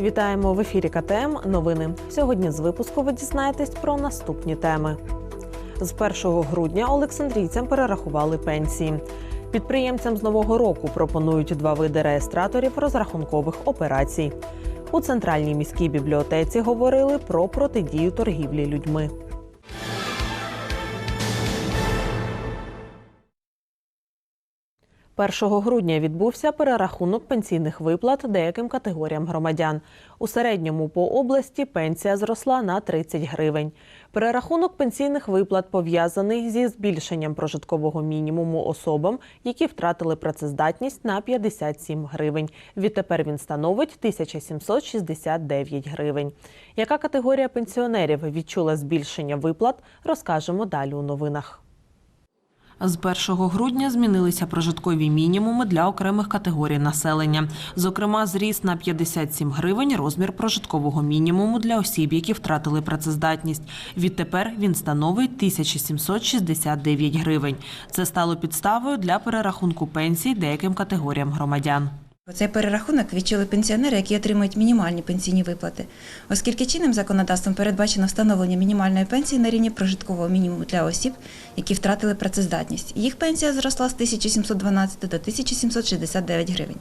Вітаємо в ефірі КТМ. Новини. Сьогодні з випуску ви дізнаєтесь про наступні теми. З 1 грудня Олександрійцям перерахували пенсії. Підприємцям з нового року пропонують два види реєстраторів розрахункових операцій. У центральній міській бібліотеці говорили про протидію торгівлі людьми. Першого грудня відбувся перерахунок пенсійних виплат деяким категоріям громадян. У середньому по області пенсія зросла на 30 гривень. Перерахунок пенсійних виплат пов'язаний зі збільшенням прожиткового мінімуму особам, які втратили працездатність на 57 гривень. Відтепер він становить 1769 гривень. Яка категорія пенсіонерів відчула збільшення виплат, розкажемо далі у новинах. З 1 грудня змінилися прожиткові мінімуми для окремих категорій населення. Зокрема, зріс на 57 гривень розмір прожиткового мінімуму для осіб, які втратили працездатність. Відтепер він становить 1769 гривень. Це стало підставою для перерахунку пенсій деяким категоріям громадян. Цей перерахунок відчули пенсіонери, які отримують мінімальні пенсійні виплати, оскільки чинним законодавством передбачено встановлення мінімальної пенсії на рівні прожиткового мінімуму для осіб, які втратили працездатність. Їх пенсія зросла з 1712 до 1769 гривень.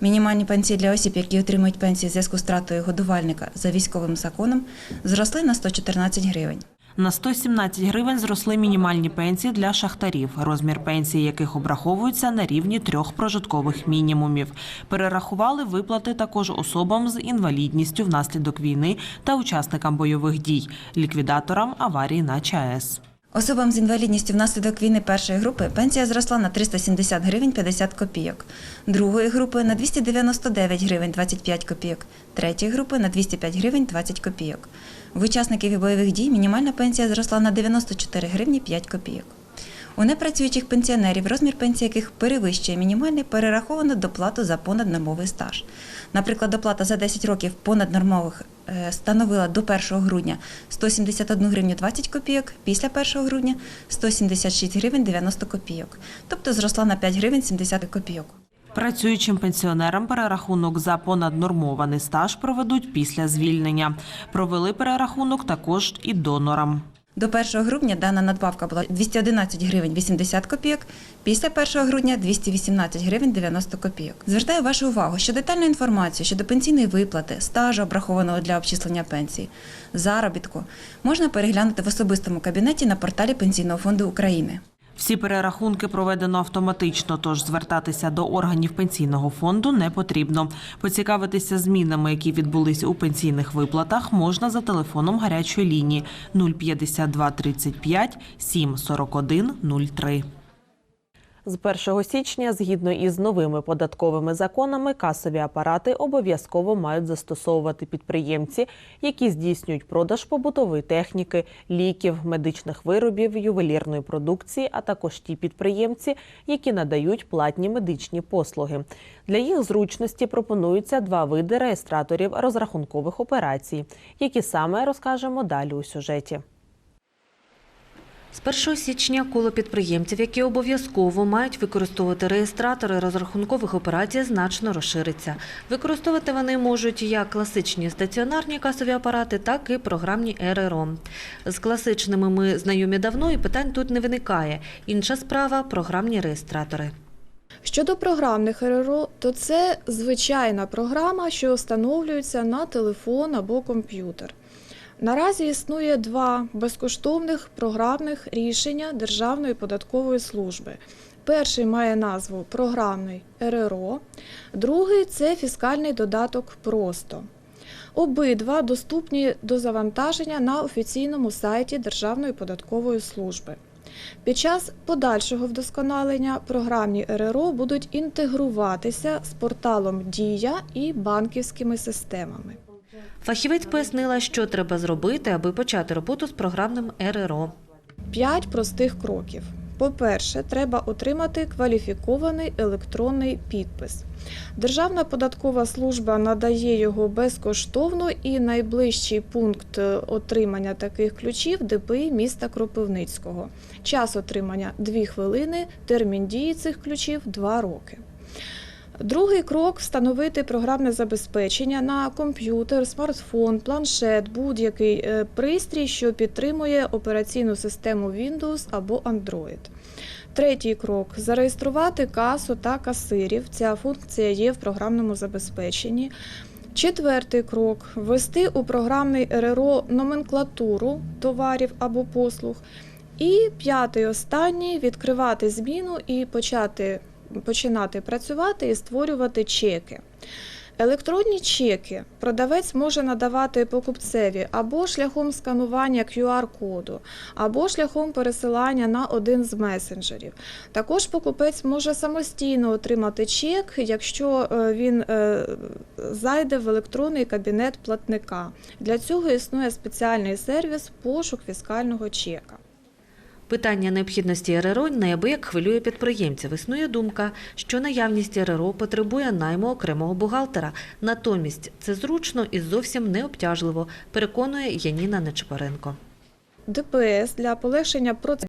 Мінімальні пенсії для осіб, які отримують пенсії в зв'язку з втратою годувальника за військовим законом, зросли на 114 гривень. На 117 гривень зросли мінімальні пенсії для шахтарів, розмір пенсії яких обраховується на рівні трьох прожиткових мінімумів. Перерахували виплати також особам з інвалідністю внаслідок війни та учасникам бойових дій, ліквідаторам аварії на ЧАЕС. Особам з інвалідністю внаслідок війни першої групи пенсія зросла на 370 гривень 50 копійок, другої групи на 299 гривень 25 копійок, третьої групи на 205 гривень 20 копійок. В учасників бойових дій мінімальна пенсія зросла на 94 гривні 5 копійок. У непрацюючих пенсіонерів, розмір пенсії яких перевищує мінімальний, перераховано доплату за понаднормовий стаж. Наприклад, доплата за 10 років понаднормових становила до 1 грудня 171 гривню 20 копійок, після 1 грудня 176 гривень 90 копійок, тобто зросла на 5 гривень 70 копійок. Працюючим пенсіонерам перерахунок за понаднормований стаж проведуть після звільнення. Провели перерахунок також і донорам. До 1 грудня дана надбавка була 211 гривень 80 копійок, після 1 грудня 218 гривень 90 копійок. Звертаю вашу увагу, що детальну інформацію щодо пенсійної виплати, стажу, обрахованого для обчислення пенсії, заробітку можна переглянути в особистому кабінеті на порталі Пенсійного фонду України. Всі перерахунки проведено автоматично, тож звертатися до органів пенсійного фонду не потрібно. Поцікавитися змінами, які відбулися у пенсійних виплатах, можна за телефоном гарячої лінії 052 35 7 41 03. З 1 січня, згідно із новими податковими законами, касові апарати обов'язково мають застосовувати підприємці, які здійснюють продаж побутової техніки, ліків, медичних виробів, ювелірної продукції, а також ті підприємці, які надають платні медичні послуги. Для їх зручності пропонуються два види реєстраторів розрахункових операцій, які саме розкажемо далі у сюжеті. З 1 січня коло підприємців, які обов'язково мають використовувати реєстратори розрахункових операцій, значно розшириться. Використовувати вони можуть як класичні стаціонарні касові апарати, так і програмні РРО. З класичними ми знайомі давно і питань тут не виникає. Інша справа програмні реєстратори. Щодо програмних РРО, то це звичайна програма, що встановлюється на телефон або комп'ютер. Наразі існує два безкоштовних програмних рішення Державної податкової служби. Перший має назву Програмний РРО, другий це фіскальний додаток Просто. Обидва доступні до завантаження на офіційному сайті Державної податкової служби. Під час подальшого вдосконалення програмні РРО будуть інтегруватися з порталом Дія і банківськими системами. Фахівець пояснила, що треба зробити, аби почати роботу з програмним РРО. П'ять простих кроків. По-перше, треба отримати кваліфікований електронний підпис. Державна податкова служба надає його безкоштовно і найближчий пункт е, отримання таких ключів ДПІ міста Кропивницького. Час отримання 2 хвилини, термін дії цих ключів 2 роки. Другий крок встановити програмне забезпечення на комп'ютер, смартфон, планшет, будь-який е, пристрій, що підтримує операційну систему Windows або Android. Третій крок зареєструвати касу та касирів. Ця функція є в програмному забезпеченні. Четвертий крок ввести у програмний РРО номенклатуру товарів або послуг. І п'ятий останній відкривати зміну і почати, починати працювати і створювати чеки. Електронні чеки продавець може надавати покупцеві або шляхом сканування QR-коду, або шляхом пересилання на один з месенджерів. Також покупець може самостійно отримати чек, якщо е, він е, зайде в електронний кабінет платника. Для цього існує спеціальний сервіс пошук фіскального чека. Питання необхідності РРО неабияк хвилює підприємців. Існує думка, що наявність РРО потребує найму окремого бухгалтера. Натомість це зручно і зовсім не обтяжливо, переконує Яніна Нечипаренко. ДПС для полегшення процесу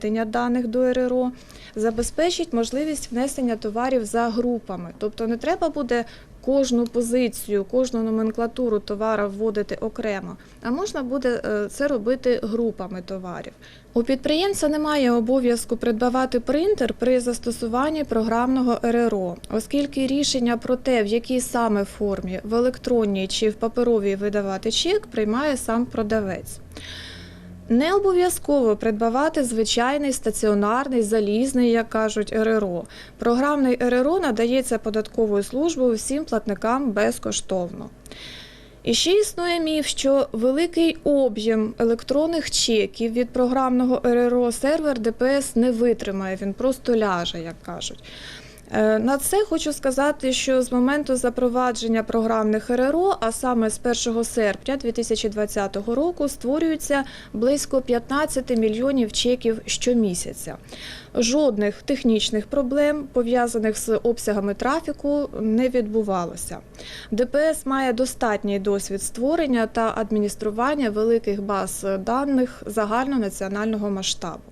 введення даних до РРО забезпечить можливість внесення товарів за групами. Тобто не треба буде кожну позицію, кожну номенклатуру товара вводити окремо, а можна буде е, це робити групами товарів. У підприємця немає обов'язку придбавати принтер при застосуванні програмного РРО, оскільки рішення про те, в якій саме формі в електронній чи в паперовій видавати чек, приймає сам продавець. Не обов'язково придбавати звичайний стаціонарний, залізний, як кажуть, РРО. Програмний РРО надається податковою службою всім платникам безкоштовно. І ще існує міф, що великий об'єм електронних чеків від програмного РРО сервер ДПС не витримає, він просто ляже, як кажуть. Е, На це хочу сказати, що з моменту запровадження програмних РРО, а саме з 1 серпня 2020 року, створюється близько 15 мільйонів чеків щомісяця. Жодних технічних проблем, пов'язаних з обсягами трафіку, не відбувалося. ДПС має достатній досвід створення та адміністрування великих баз даних загальнонаціонального масштабу.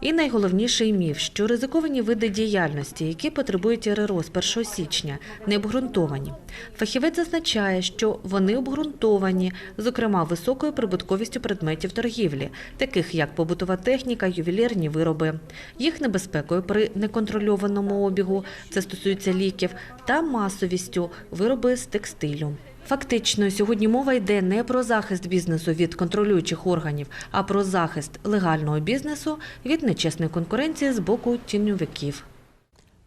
І найголовніший міф, що ризиковані види діяльності, які потребують РРО з 1 січня, не обґрунтовані. Фахівець зазначає, що вони обґрунтовані, зокрема, високою прибутковістю предметів торгівлі, таких як побутова техніка, ювелірні вироби, їх небезпекою при неконтрольованому обігу, це стосується ліків, та масовістю вироби з текстилю. Фактично, сьогодні мова йде не про захист бізнесу від контролюючих органів, а про захист легального бізнесу від нечесної конкуренції з боку тіньовиків.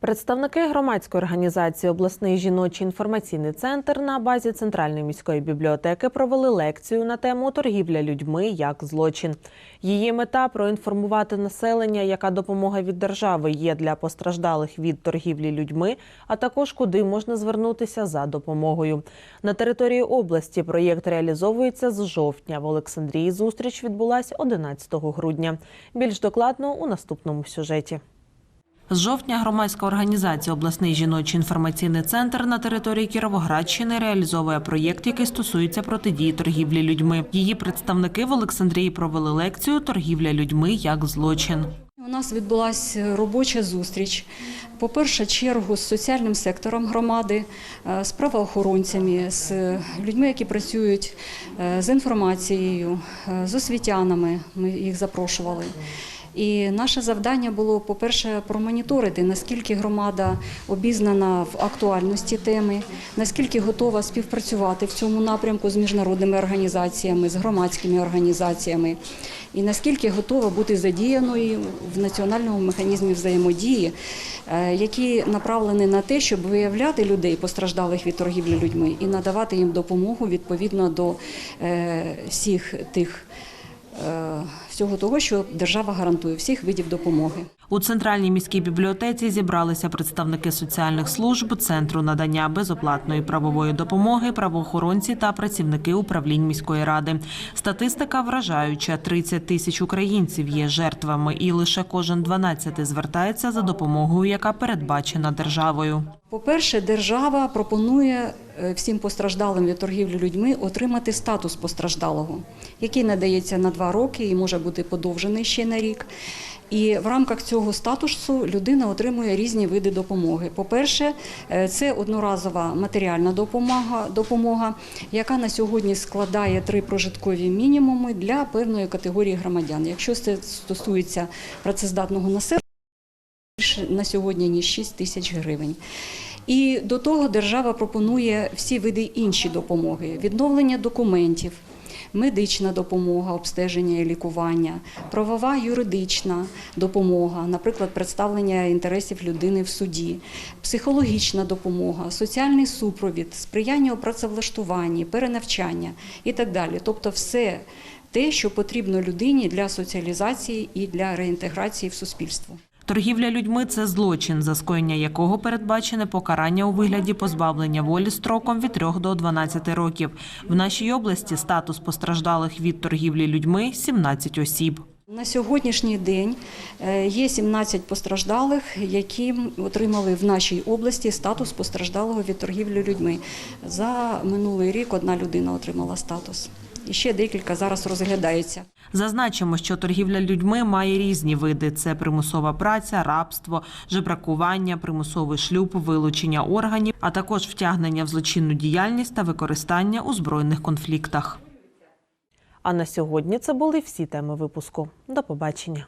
Представники громадської організації Обласний жіночий інформаційний центр на базі Центральної міської бібліотеки провели лекцію на тему торгівля людьми як злочин. Її мета проінформувати населення, яка допомога від держави є для постраждалих від торгівлі людьми, а також куди можна звернутися за допомогою. На території області проєкт реалізовується з жовтня. В Олександрії зустріч відбулася 11 грудня. Більш докладно у наступному сюжеті. З жовтня громадська організація Обласний жіночий інформаційний центр на території Кіровоградщини реалізовує проєкт, який стосується протидії торгівлі людьми. Її представники в Олександрії провели лекцію Торгівля людьми як злочин. У нас відбулася робоча зустріч. По перше чергу з соціальним сектором громади, е, з правоохоронцями, з людьми, які працюють е, з інформацією, е, з освітянами. Ми їх запрошували. І наше завдання було, по-перше, промоніторити, наскільки громада обізнана в актуальності теми, наскільки готова співпрацювати в цьому напрямку з міжнародними організаціями, з громадськими організаціями, і наскільки готова бути задіяною в національному механізмі взаємодії, е, який направлений на те, щоб виявляти людей, постраждалих від торгівлі людьми, і надавати їм допомогу відповідно до е, всіх тих. Е, Всього того, що держава гарантує всіх видів допомоги. У центральній міській бібліотеці зібралися представники соціальних служб, центру надання безоплатної правової допомоги, правоохоронці та працівники управлінь міської ради. Статистика вражаюча: 30 тисяч українців є жертвами, і лише кожен 12 звертається за допомогою, яка передбачена державою. По-перше, держава пропонує е, всім постраждалим від торгівлі людьми отримати статус постраждалого, який надається на два роки і може бути подовжений ще на рік. І в рамках цього статусу людина отримує різні види допомоги. По-перше, е, це одноразова матеріальна допомога, допомога, яка на сьогодні складає три прожиткові мінімуми для певної категорії громадян. Якщо це стосується працездатного населення, на сьогодні ніж 6 тисяч гривень. І до того держава пропонує всі види інші допомоги: відновлення документів, медична допомога, обстеження і лікування, правова юридична допомога, наприклад, представлення інтересів людини в суді, психологічна допомога, соціальний супровід, сприяння у працевлаштуванні, перенавчання і так далі. Тобто, все те, що потрібно людині для соціалізації і для реінтеграції в суспільство. Торгівля людьми це злочин, за скоєння якого передбачене покарання у вигляді позбавлення волі строком від 3 до 12 років. В нашій області статус постраждалих від торгівлі людьми 17 осіб. На сьогоднішній день е, є 17 постраждалих, які отримали в нашій області статус постраждалого від торгівлі людьми. За минулий рік одна людина отримала статус. І ще декілька зараз розглядається. Зазначимо, що торгівля людьми має різні види: це примусова праця, рабство, жебракування, примусовий шлюб, вилучення органів, а також втягнення в злочинну діяльність та використання у збройних конфліктах. А на сьогодні це були всі теми випуску. До побачення.